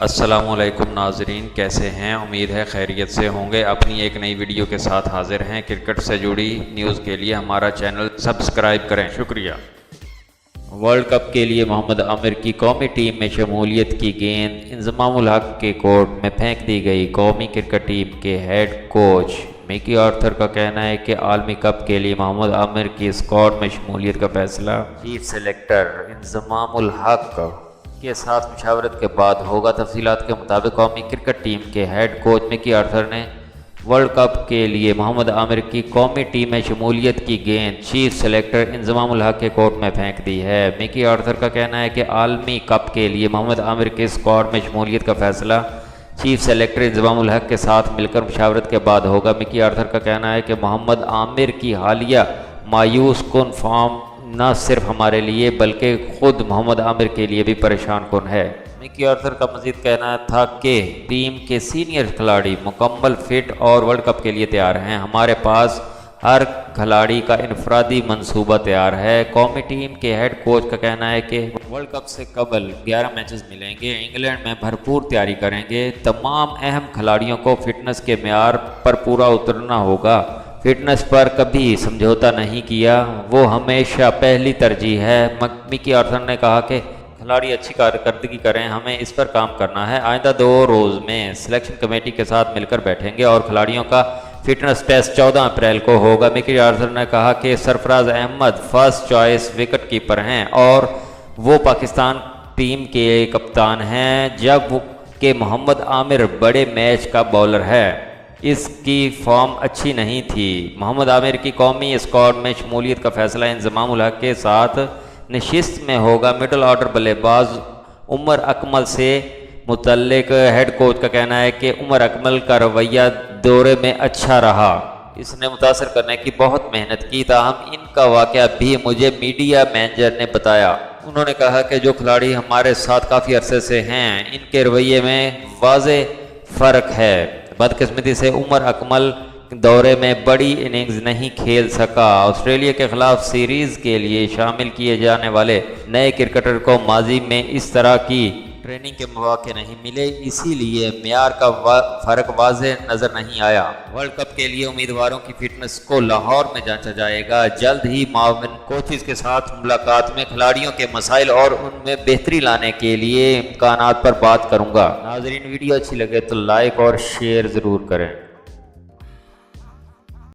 السلام علیکم ناظرین، کیسے ہیں؟ امید ہے خیریت سے ہوں گے۔ اپنی ایک نئی ویڈیو کے ساتھ حاضر ہیں کرکٹ سے جڑی نیوز کے لیے ہمارا چینل سبسکرائب کریں۔ شکریہ۔ ورلڈ کپ کے لیے محمد عامر کی قومی ٹیم میں شمولیت کی گیند انضمام الحق کے کورٹ میں پھینک دی گئی۔ قومی کرکٹ ٹیم کے ہیڈ کوچ میکی آرتھر کا کہنا ہے کہ عالمی کپ کے لیے محمد عامر کی اسکواڈ میں شمولیت کا فیصلہ۔ چیف سلیکٹر انضمام الحق کے ساتھ مشاورت کے بعد ہوگا تفصیلات کے مطابق قومی کرکٹ ٹیم کے ہیڈ کوچ مکی آرتھر نے ورلڈ کپ کے لیے محمد عامر کی قومی ٹیم میں شمولیت کی گیند چیف سلیکٹر انضمام الحق کے کورٹ میں پھینک دی ہے۔ مکی آرتھر کا کہنا ہے کہ عالمی کپ کے لیے محمد عامر کے اسکواڈ میں شمولیت کا فیصلہ چیف سلیکٹر انضمام الحق کے ساتھ مل کر مشاورت کے بعد ہوگا۔ مکی آرتھر کا کہنا ہے کہ محمد عامر کی حالیہ مایوس کن فارم نہ صرف ہمارے لیے بلکہ خود محمد عامر کے لیے بھی پریشان کن ہے۔ مکی آرتھر کا مزید کہنا تھا کہ ٹیم کے سینئر کھلاڑی مکمل فٹ اور ورلڈ کپ کے لیے تیار ہیں۔ ہمارے پاس ہر کھلاڑی کا انفرادی منصوبہ تیار ہے۔ قومی ٹیم کے ہیڈ کوچ کا کہنا ہے کہ ورلڈ کپ سے قبل گیارہ میچز ملیں گے۔ انگلینڈ میں بھرپور تیاری کریں گے۔ تمام اہم کھلاڑیوں کو فٹنس کے معیار پر پورا اترنا ہوگا۔ فٹنس پر کبھی سمجھوتا نہیں کیا۔ وہ ہمیشہ پہلی ترجیح ہے۔ مکی آرتھر نے کہا کہ کھلاڑی اچھی کارکردگی کریں، ہمیں اس پر کام کرنا ہے۔ آئندہ دو روز میں سلیکشن کمیٹی کے ساتھ مل کر بیٹھیں گے اور کھلاڑیوں کا فٹنس ٹیسٹ چودہ اپریل کو ہوگا۔ مکی آرتھر نے کہا کہ Sarfaraz Ahmed first choice wicketkeeper ہیں اور وہ پاکستان ٹیم کے کپتان ہیں، جبکہ محمد عامر بڑے میچ کا بولر ہے۔ اس کی فارم اچھی نہیں تھی۔ محمد عامر کی قومی اسکواڈ میں شمولیت کا فیصلہ انضمام الحق کے ساتھ نشست میں ہوگا۔ مڈل آرڈر بلے باز عمر اکمل سے متعلق ہیڈ کوچ کا کہنا ہے کہ عمر اکمل کا رویہ دورے میں اچھا رہا۔ اس نے متاثر کرنے کی بہت محنت کی، تاہم ان کا واقعہ بھی مجھے میڈیا مینیجر نے بتایا۔ انہوں نے کہا کہ جو کھلاڑی ہمارے ساتھ کافی عرصے سے ہیں، ان کے رویے میں واضح فرق ہے۔ بدقسمتی سے عمر اکمل دورے میں بڑی اننگز نہیں کھیل سکا۔ آسٹریلیا کے خلاف سیریز کے لیے شامل کیے جانے والے نئے کرکٹر کو ماضی میں اس طرح کی ٹریننگ کے مواقع نہیں ملے، اسی لیے معیار کا فرق واضح نظر نہیں آیا۔ ورلڈ کپ کے لیے امیدواروں کی فٹنس کو لاہور میں جانچا جائے گا۔ جلد ہی معاون کوچز کے ساتھ ملاقات میں کھلاڑیوں کے مسائل اور ان میں بہتری لانے کے لیے امکانات پر بات کروں گا۔ ناظرین، ویڈیو اچھی لگے تو لائک اور شیئر ضرور کریں۔